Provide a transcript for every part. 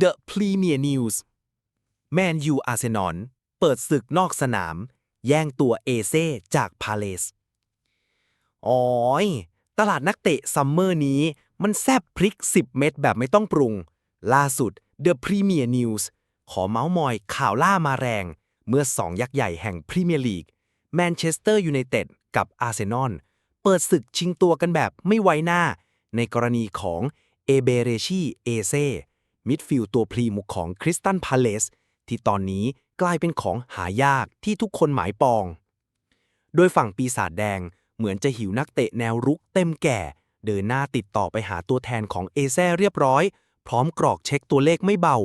The Premier News แมนยูอาร์เซนอลเปิดศึกนอกสนาม แย่งตัวเอเซ่จากพาเลสอ๋อยตลาดนักเตะซัมเมอร์นี้ มันแซบพริก 10 เม็ดแบบไม่ต้องปรุง ล่าสุด The Premier News ขอเมาส์มอยข่าวล่ามาแรง เมื่อ2ยักษ์ใหญ่แห่งพรีเมียร์ลีกแมนเชสเตอร์ยูไนเต็ดกับอาร์เซนอลเปิดศึกชิงตัวกันแบบไม่ไว้หน้า ในกรณีของเอเบเรชีเอเซ มิดฟิลด์ตัวพรีมุกของคริสตันพาเลสที่ตอนนี้กลายเป็นของหายากที่ทุกคนหมายปอง โดยฝั่งปีศาจแดงเหมือนจะหิวนักเตะแนวรุกเต็มแก่ เดินหน้าติดต่อไปหาตัวแทนของเอแซเรียบร้อย พร้อมกรอกเช็คตัวเลขไม่เบา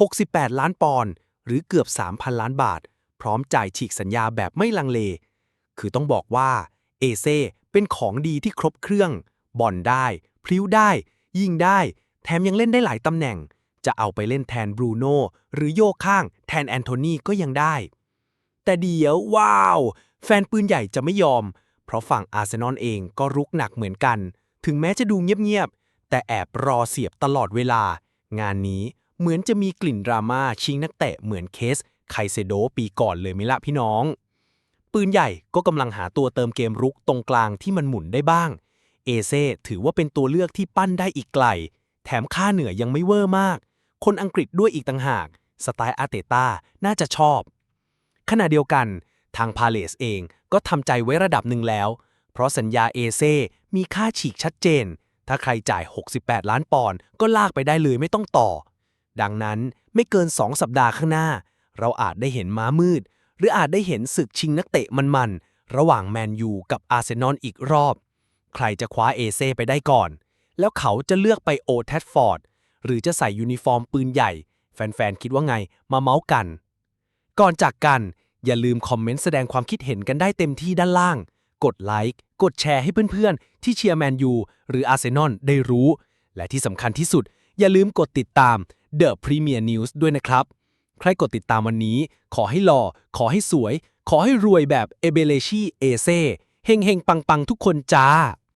68 ล้านปอนด์หรือเกือบ 3,000 ล้านบาท พร้อมจ่ายฉีกสัญญาแบบไม่ลังเล คือต้องบอกว่าเอเซเป็นของดีที่ครบเครื่องบอลได้ พลิ้วได้ ยิงได้ แถมยังเล่นได้หลายตำแหน่ง จะเอาไปเล่นแทนบรูโน่หรือโยกข้างแทนแอนโทนีก็ยังได้ แต่เดี๋ยวว้าว แฟนปืนใหญ่จะไม่ยอม เพราะฝั่งอาร์เซนอลเองก็รุกหนักเหมือนกัน ถึงแม้จะดูเงียบๆ แต่แอบรอเสียบตลอดเวลา งานนี้เหมือนจะมีกลิ่นดราม่าชิงนักเตะเหมือนเคสไคเซโดปีก่อนเลยไหมล่ะพี่น้อง ปืนใหญ่ก็กำลังหาตัวเติมเกมรุกตรงกลางที่มันหมุนได้บ้าง เอเซ่ถือว่าเป็นตัวเลือกที่ปั้นได้อีกไกล แถมค่าเหนื่อยยังไม่เวอร์มาก คนอังกฤษด้วยอีกต่างหาก สไตล์อาเตต้าน่าจะชอบ ขณะเดียวกัน ทางพาเลสเองก็ทำใจไว้ระดับหนึ่งแล้ว เพราะสัญญาเอเซมีค่าฉีกชัดเจน ถ้าใครจ่าย 68 ล้านปอนด์ก็ลากไปได้เลยไม่ต้องต่อ ดังนั้นไม่เกิน 2 สัปดาห์ข้างหน้า เราอาจได้เห็นม้ามืด หรืออาจได้เห็นศึกชิงนักเตะมันๆ ระหว่างแมนยูกับอาร์เซนอลอีกรอบ ใครจะคว้าเอเซไปได้ก่อน แล้วเขาจะเลือกไปโอแทดฟอร์ด หรือจะใส่ยูนิฟอร์มปืนใหญ่ แฟนๆ คิดว่าไงมาเมาส์กัน ก่อนจากกัน อย่าลืมคอมเมนต์แสดงความคิดเห็นกันได้เต็มที่ด้านล่าง กดไลค์กดแชร์ให้เพื่อนๆ ที่เชียร์แมนยูหรืออาร์เซนอลได้รู้ และที่สำคัญที่สุด อย่าลืมกดติดตาม The Premier News ด้วยนะครับ ใครกดติดตามวันนี้ ขอให้หล่อ ขอให้สวย ขอให้รวยแบบเอเบเลชีเอเซ่เฮงเฮงปังปังทุกคนจ้า